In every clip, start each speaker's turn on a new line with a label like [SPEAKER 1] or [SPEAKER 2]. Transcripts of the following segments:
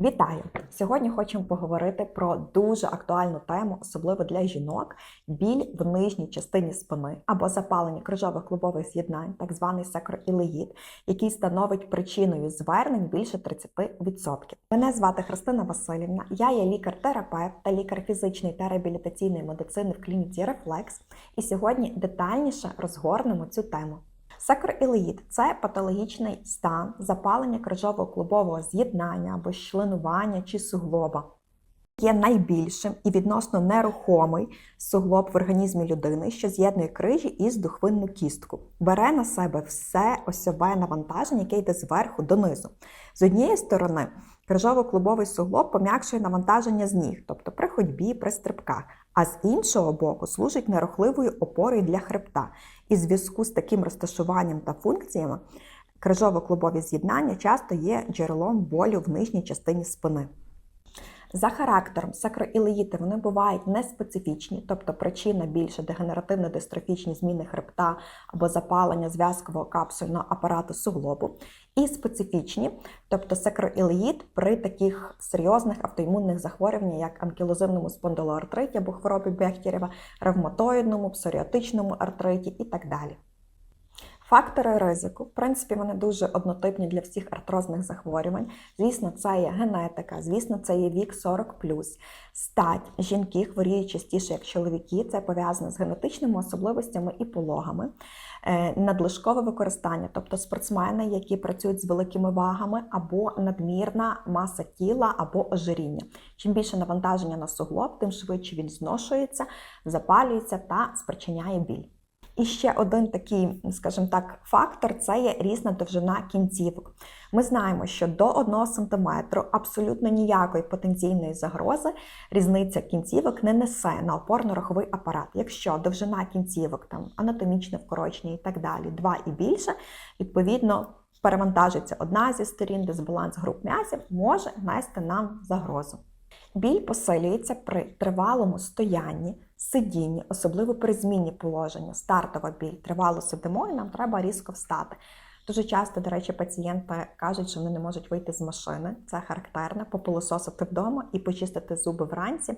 [SPEAKER 1] Вітаю! Сьогодні хочемо поговорити про дуже актуальну тему, особливо для жінок: біль в нижній частині спини або запалення крижових клубових з'єднань, так званий сакроілеїд, який становить причиною звернень більше 30%. Мене звати Христина Васильівна, я є лікар-терапевт та лікар фізичної та реабілітаційної медицини в клініці Рефлекс. І сьогодні детальніше розгорнемо цю тему. Сакроілеїд це патологічний стан запалення крижово-клубового з'єднання або членування чи суглоба. Є найбільшим і відносно нерухомий суглоб в організмі людини, що з'єднує крижі із духвинну кістку. Бере на себе все осьове навантаження, яке йде зверху донизу. З однієї сторони, крижово-клубовий суглоб пом'якшує навантаження з ніг, тобто при ходьбі, при стрибках, а з іншого боку служить нерухливою опорою для хребта. І зв'язку з таким розташуванням та функціями крижово-клубові з'єднання часто є джерелом болю в нижній частині спини. За характером сакроілеїти вони бувають неспецифічні, тобто причина більше дегенеративно-дистрофічні зміни хребта або запалення зв'язкового капсульного апарату суглобу, і специфічні, тобто сакроілеїд при таких серйозних автоімунних захворюваннях, як анкілозивному спондилоартриті або хворобі Бехтєрева, ревматоїдному, псоріатичному артриті і так далі. Фактори ризику, в принципі, вони дуже однотипні для всіх артрозних захворювань. Звісно, це є генетика, звісно, це є вік 40 стать. Жінки хворіють частіше, як чоловіки. Це пов'язано з генетичними особливостями і пологами, Е, надлишкове використання, тобто спортсмени, які працюють з великими вагами, або надмірна маса тіла, або ожиріння. Чим більше навантаження на суглоб, тим швидше він зношується, запалюється та спричиняє біль. І ще один такий, скажімо так, фактор це є різна довжина кінцівок. Ми знаємо, що до 1 см абсолютно ніякої потенційної загрози різниця кінцівок не несе на опорно-раховий апарат. Якщо довжина кінцівок, там анатомічне вкорочення і так далі, 2 і більше, відповідно. Перевантажиться одна зі сторін, дисбаланс груп м'язів може нести нам загрозу. Біль посилюється при тривалому стоянні, сидінні, особливо при зміні положення, стартова біль, тривало сидимо, і нам треба різко встати. Дуже часто, до речі, пацієнти кажуть, що вони не можуть вийти з машини. Це характерно, попилососити вдома і почистити зуби вранці,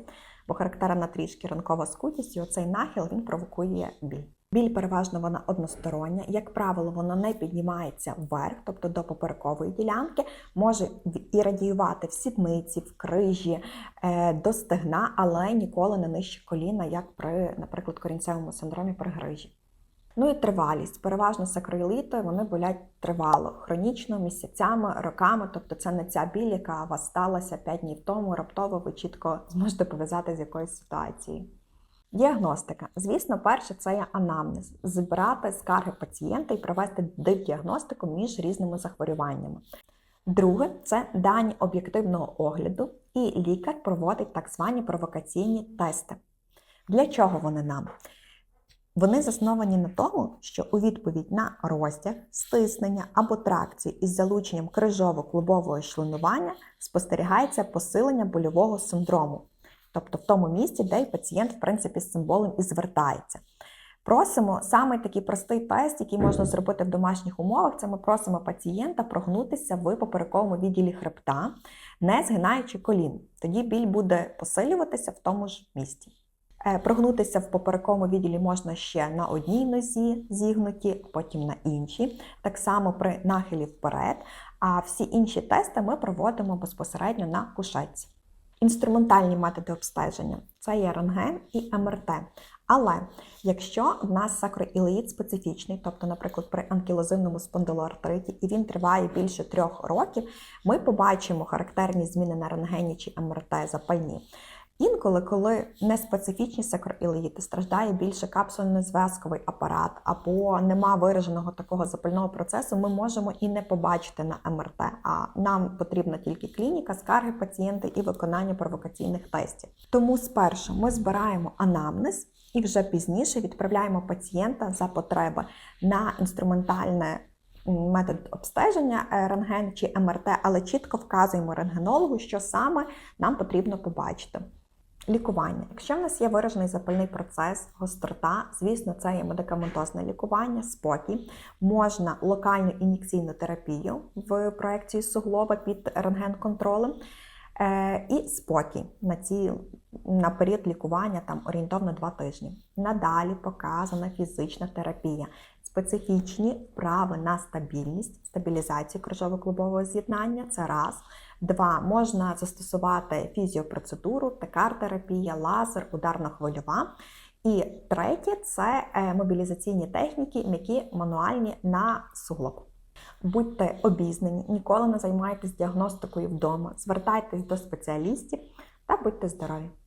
[SPEAKER 1] бо характерна трішки ранкова скутість, і оцей нахил він провокує біль. Біль переважно вона одностороння. Як правило, вона не піднімається вверх, тобто до поперекової ділянки, може і радіювати в сідниці, в крижі, е, до стегна, але ніколи не нижче коліна, як при, наприклад, корінцевому синдромі при грижі. Ну і тривалість. Переважно сакроїліти вони болять тривало, хронічно, місяцями, роками. Тобто це не ця біль, яка у вас сталася 5 днів тому, раптово ви чітко зможете пов'язати з якоюсь ситуацією. Діагностика. Звісно, перше це є анамнез, збирати скарги пацієнта і провести діагностику між різними захворюваннями. Друге це дані об'єктивного огляду, і лікар проводить так звані провокаційні тести. Для чого вони нам? Вони засновані на тому, що у відповідь на розтяг, стиснення або тракцію із залученням крижово-клубового членування спостерігається посилення больового синдрому, тобто в тому місці, де й пацієнт, в принципі, з цим болем і звертається. Просимо саме такий простий тест, який можна зробити в домашніх умовах. Це ми просимо пацієнта прогнутися в поперековому відділі хребта, не згинаючи колін. Тоді біль буде посилюватися в тому ж місці. Е, прогнутися в поперековому відділі можна ще на одній нозі зігнуті, потім на іншій, так само при нахилі вперед. А всі інші тести ми проводимо безпосередньо на кушетці. Інструментальні методи обстеження це є рентген і МРТ. Але якщо в нас сакроілеїд специфічний, тобто, наприклад, при анкілозивному спондилоартриті, і він триває більше трьох років, ми побачимо характерні зміни на рентгені чи МРТ запальні. Інколи, коли неспецифічні сакроілеїти, страждає більше капсульно-зв'язковий апарат або нема вираженого такого запального процесу, ми можемо і не побачити на МРТ. А нам потрібна тільки клініка, скарги пацієнта і виконання провокаційних тестів. Тому спершу ми збираємо анамнез і вже пізніше відправляємо пацієнта за потреби на інструментальне. Метод обстеження е, рентген чи МРТ, але чітко вказуємо рентгенологу, що саме нам потрібно побачити. Лікування. Якщо в нас є виражений запальний процес, гострота, звісно, це є медикаментозне лікування, спокій. Можна локальну ін'єкційну терапію в проекції суглоба під рентген-контролем. Е, і спокій на ці на період лікування там орієнтовно 2 тижні. Надалі показана фізична терапія, специфічні вправи на стабільність, стабілізацію крижово-клубового з'єднання. Це раз. Два можна застосувати фізіопроцедуру, текар-терапія, лазер, ударно-хвильова. І третє це е, мобілізаційні техніки, м'які мануальні на суглоб. Будьте обізнані, ніколи не займайтесь діагностикою вдома, звертайтесь до спеціалістів та будьте здорові!